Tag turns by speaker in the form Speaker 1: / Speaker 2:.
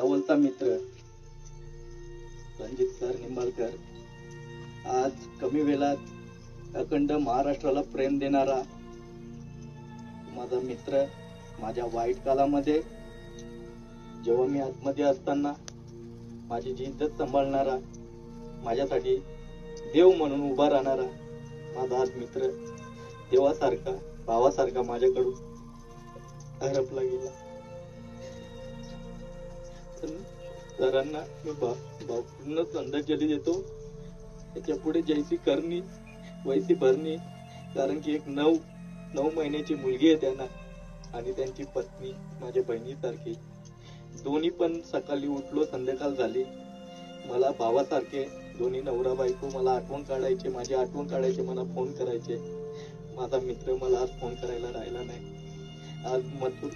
Speaker 1: जवळचा मित्र रणजित सर निंबाळकर. आज कमी वेळात अखंड महाराष्ट्राला प्रेम देणारा माझा मित्र माझ्या वाईट काळामध्ये जेव्हा मी आतमध्ये असताना माझी जी इज्जत सांभाळणारा माझ्यासाठी देव म्हणून उभा राहणारा माझा आज मित्र देवासारखा भावासारखा माझ्याकडून हरपला गेला. सरांना मी भा भावपूर्ण श्रद्धांजली देतो. त्याच्या पुढे जैसी करणी वैसी भरणी कारण की एक नऊ नऊ महिन्याची मुलगी आहे त्यांना आणि त्यांची पत्नी माझ्या बहिणीसारखी. दोन्ही पण सकाळी उठलो संध्याकाळ झाली. मला भावासारखे दोन्ही नवरा बायको मला आठवण काढायचे माझी आठवण काढायचे मला फोन करायचे. माझा मित्र मला आज फोन करायला राहिला नाही. आज मथुर